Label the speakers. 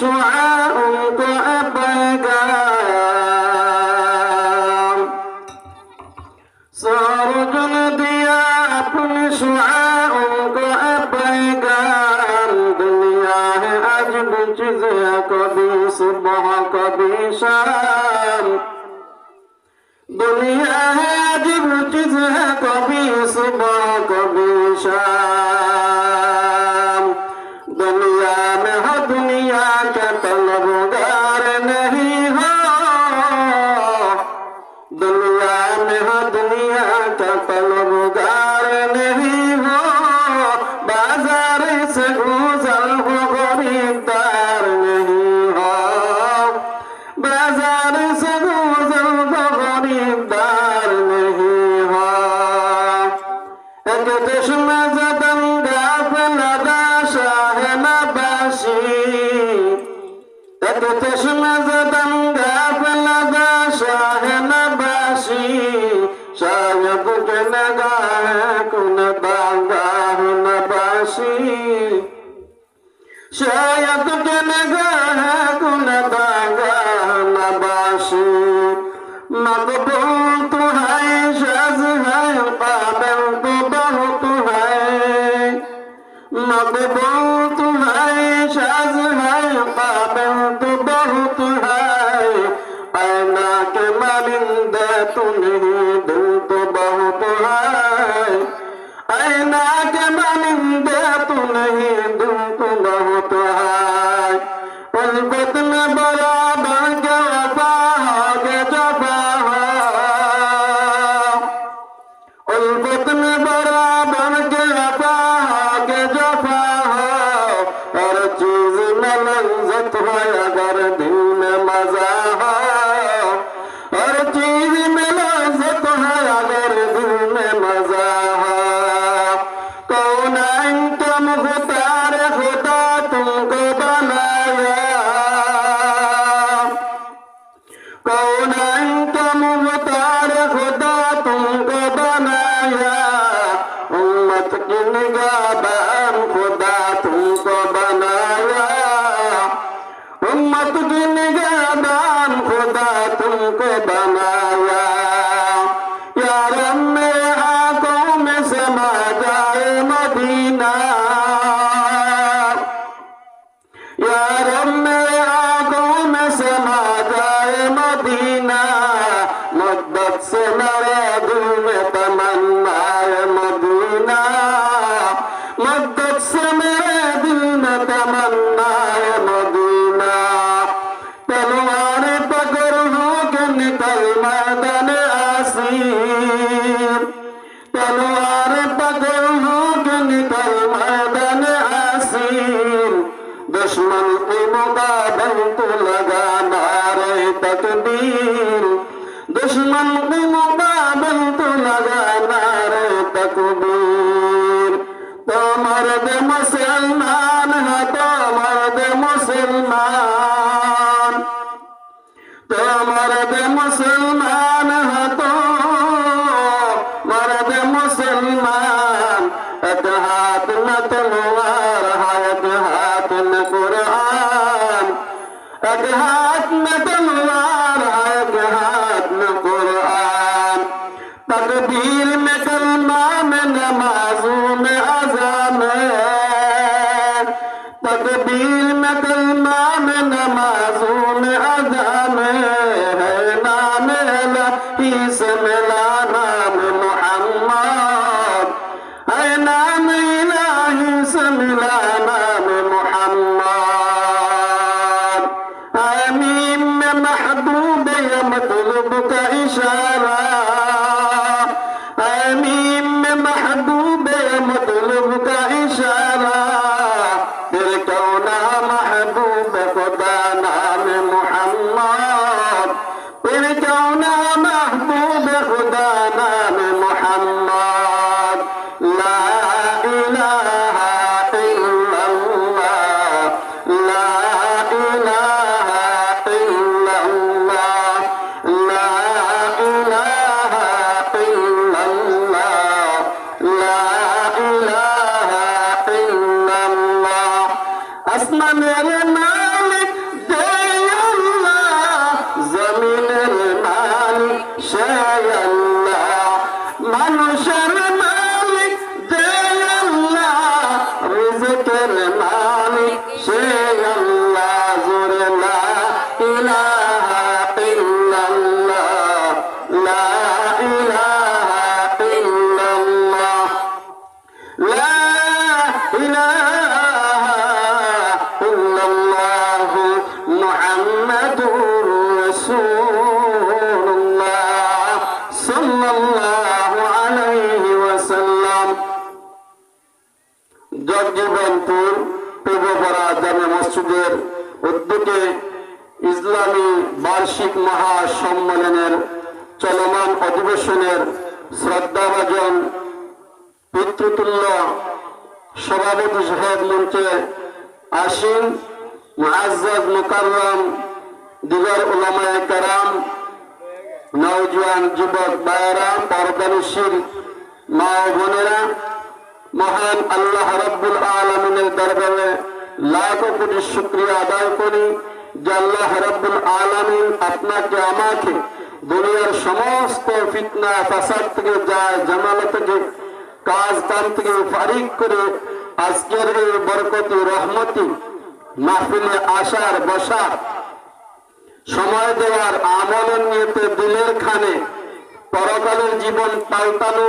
Speaker 1: شعاعك أبدا صارت نبيا أبن شعاعك أبدا دنيا أجب جزيك بصبحك بشام دنيا أجب جزيك بصبحك بشام কপাল شاید که نگاه کند آگام باشی مقبول تو ہے شاز ہے قابل تو بہت ہے مقبول تو ہے شاز ہے قابل تو بہت ہے اینا کے مرندہ تو نہیں دل تو بہت ہے اینا کے مرندہ تو نہیں دل বদলা मदीना मदद से मेरे दिल में तमन्ना है मदीना। तलवार पकड़ हो के निकल मैदान आसी মরদ মুসলমান হত মরদ মুসলমান। তো মরদ মুসলমান হত মরদ মুসলমান। এত হাত না তোমার হাত হাত না কোরআন। এত হাত না তোমার ونبلو আসমানের না সাল্লাল্লাহু আলাইহি ওয়াসাল্লাম। জগজীবনপুর পূর্বপাড়া জামে মসজিদের উদ্যোগে ইসলামী বার্ষিক মহাসম্মেলনের চলমান অধিবেশনের শ্রদ্ধাভাজন পিতৃতুল্য সভাপতি সাহেব মঞ্চে আসীন মুআজ্জাজ মুকাররম, দিগর উলামায়ে কারাম নওজোয়ান যুবক ভাইয়েরা পর্দানিশীল মা বোনেরা, মহান আল্লাহ রব্বুল আলমিনের দরবারে লাখো কোটি শুক্রিয়া আদায় করি যে আল্লাহ রব্বুল আলমিন আপনাকে, আমাকে দুনিয়ার সমস্ত ফিতনা, ফাসাদ থেকে যায় জামাল থেকে, কাজ কাম থেকে ফারিক করে আজকের এই বরকতি, রহমতি, মাহফিলে আসার, বসার সময় দেওয়ার আমলন নিয়ে দিলের খানে। পরকালের জীবন পাল্টানো